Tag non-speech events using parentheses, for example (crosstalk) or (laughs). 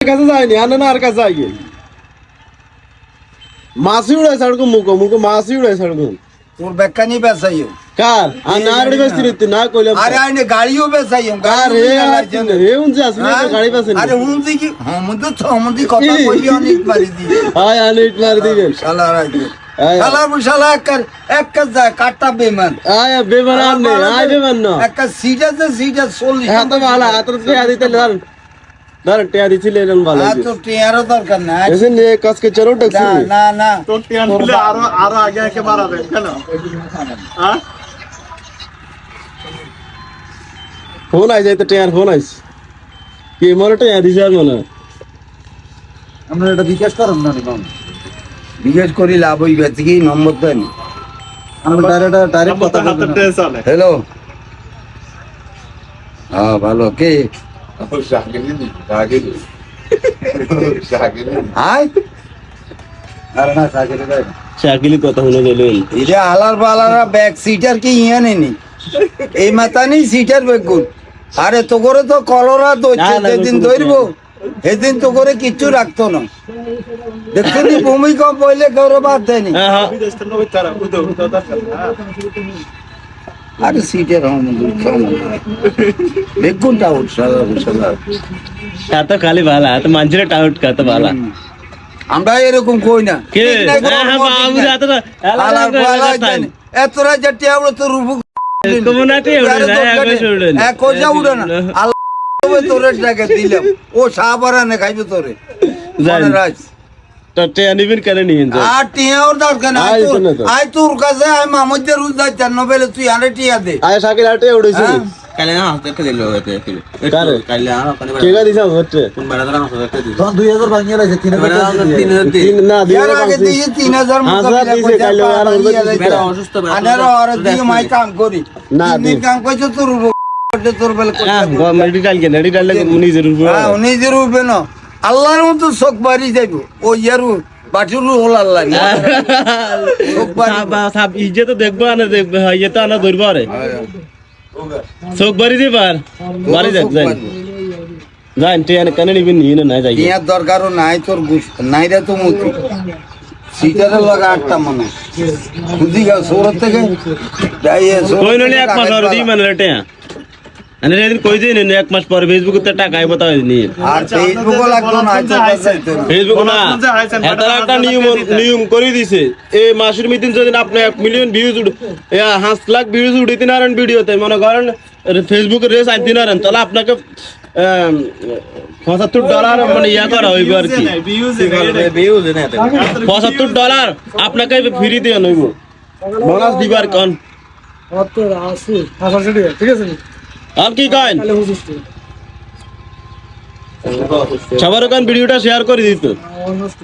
কাছে যায়নি আনে না আর কাছে আগে মাছি উড়াই ছাড়কু মুখো মুখো মাছি উড়াই ছাড়কু তোর নিয়ে বেসাইও কার? আর না রেডি বেসতি রে না কইলাম আরে আইনে গাড়িও বেসাইও কার হে আর হে উনছে আসলে তো গাড়ি পাছেন আরে হুমদি কি হুমদি তো হুমদি কথা? কইলি অনেক মারি দি। আয় ইট মার শালা রাইতে শালা যায় কাটা বেমান। আয় বেমান আয় বেমান না। একটা সিট আছে সিট আছে চল্লিশ হ্যাঁ তো ভালো হাতের টিয়া দিতে ধরেন। ধরেন টিয়া দিছিলে এরকম ভালো আর তো টিয়ারও দরকার নাই। চলো না ডাকছি না। না টিয়ান দিলে আরও আরও আগে বাড়াবেন কেন? হ্যাঁ? ফোন আই যাইতে টিয়ার ফোন আইস কি টিয়া দিছে আর মনে আমরা এটা বিকাশ করুন না বিকাশ করি লাভ হইবে কি নম্বর দেন। আমরা ডাইরেক্ট ডাইরেক্ট কথা বলব হ্যালো? হ্যাঁ ভালো। কে? হাই আরে না সাকিরে দেয় শাকিলি কথা শুনে গেলেন এটা আলার বালারা ব্যাক সিটার কি ইয়া নেনি এই মাথা নেই সিটার বেগুন আরে তো করে তো কলরা দইছে যেদিন ধরবো সেদিন তো করে কিচ্ছু রাখতো না দেখছ নি ভূমিকম্প হইলে গৌরব বাদ দেয়নি হ্যাঁ হ্যাঁ হ্যাঁ আরে সিটের হম বেগুনটা উৎসাহ উৎসাহ এত খালি ভালো এত মানুষের টাউট কত ভালো। আমরা এরকম কই না। হ্যাঁ নাই। এত যেটি আমরা তো রূপ এক কোজা উড়ে না। আল্লাহ তোরে টাকা দিলাম। ও সাহাবারানে খাইবে তোরে। জানি। তোর কাছে মামুদের রুজ নবেলে তুই আরে টিয়া দে। আয় শাকিল আটে হ্যাঁ? কালে না হাতে একটা দিল হতে কিলো কালে আর ওখানে কে গা দিছ কোন বেড়া হাতে ভাঙিয়ে তিন তিন হাজার না দুই ইয়ার হাজার আগে দিয়ে তিন হাজার হাজার দিছে, কাইলে আর বেড়া অসুস্থ বেড়া আনারো আর দিয়ে মাই কাম করি। না, তিন দিন দিন। কাম করছে তোর তোর বেলা হ্যাঁ মেডিকেল কে মেডিকেল নিজের উপর। হ্যাঁ নিজের উঠবে না। আল্লাহর মতো শোক বাড়ি যাইব। ও ইয়ার বাটুর হল আল্লাহ শোক (laughs) বাড়ি সাব ইজ্জত তো দেখব না দেখব ইয়ে তো আনা ধরবো আরে। চোখ বাড়ি দিবার বাড়ি যাক যাই। যাই টিয়া কেন নিবেন নিয়ে না যাই। টিয়ার দরকারও নাই তোর গুস নাই রে তো মুতি সিটারে লাগা আটটা মনে। বুঝি গেল সৌরভ থেকে। যাই এ, সৌরভ কই নলি থেকে এক মাস টাকা আর দিই মানে টিয়া? আনে রেদিন কই দিন এক মাস পরে ফেসবুক তে টাকা আইবো তাই নিয়ে। আর ফেসবুকও লাগতো না ফেসবুক না। এটা একটা নিয়ম নিয়ম করে দিছে। এই মাসের মিদিন যদি আপনি এক মিলিয়ন ভিউজ উঠ হাঁস লাখ ভিউজ উঠিতে নারেন ভিডিওতে মনে করেন ফেসবুকে রেস আনতে নারেন তাহলে আপনাকে আম, পঁচাত্তর ডলার মানে ইয়া করা হইব আর কি। না পঁচাত্তর ডলার আপনাকে ফ্রি দিয়ে নইব বোনাস দিবার কন। ঠিক আছে আর কি কয়েন? সবার ওখান ভিডিওটা শেয়ার করে দিত। অলমোস্ট